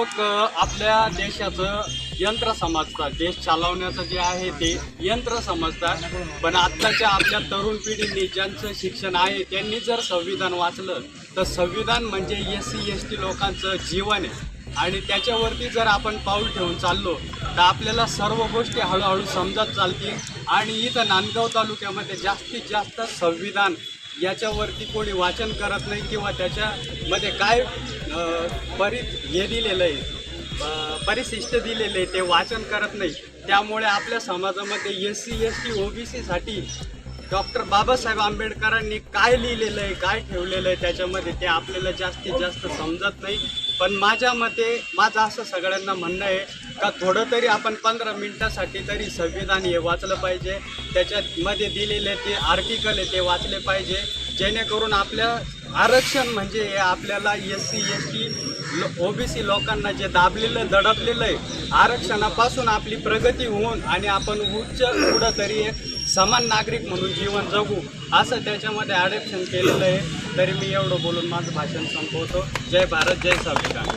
लोक आपल्या देशाचं यंत्र समजतात. देश चालवण्याचं जे आहे ते यंत्र समजतात. पण आत्ताच्या आपल्या तरुण पिढींनी ज्यांचं शिक्षण आहे त्यांनी जर संविधान वाचलं तर संविधान म्हणजे एस सी एस टी लोकांचं जीवन आहे. आणि त्याच्यावरती जर आपण पाऊल ठेवून चाललो तर आपल्याला सर्व गोष्टी हळूहळू समजत चालतील. आणि इथं नांदगाव तालुक्यामध्ये जास्तीत जास्त संविधान याच्यावरती कोणी वाचन करत नाही किंवा त्याच्यामध्ये काय बरीच हे दिलेलं आहे. परिशिष्ट दिलेलं आहे ते वाचन करत नाही. त्यामुळे आपल्या समाजामध्ये एस सी एस टी ओबीसीसाठी डॉक्टर बाबासाहेब आंबेडकरांनी काय लिहिलेलं आहे काय ठेवलेलं आहे त्याच्यामध्ये ते आपल्याला जास्तीत जास्त समजत नाही. पण माझ्या मते माझं असं सगळ्यांना म्हणणं आहे का थोडं तरी आपण पंधरा मिनटासाठी तरी संविधान हे वाचलं पाहिजे. त्याच्यामध्ये दिलेले ते आर्टिकल आहे ते वाचले पाहिजे. जेणेकरून आपल्या आरक्षण म्हणजे हे आपल्याला S C S T OBC लोकांना जे दाबलेलं दडपलेलं आहे आरक्षणापासून आपली प्रगती होऊन आणि आपण उच्च पुढं तरी एक समान नागरिक म्हणून जीवन जगू असं त्याच्यामध्ये आरक्षण केलेलं आहे. तरी मी एवढं बोलून माझं भाषण संपवतो. जय भारत जय संविधान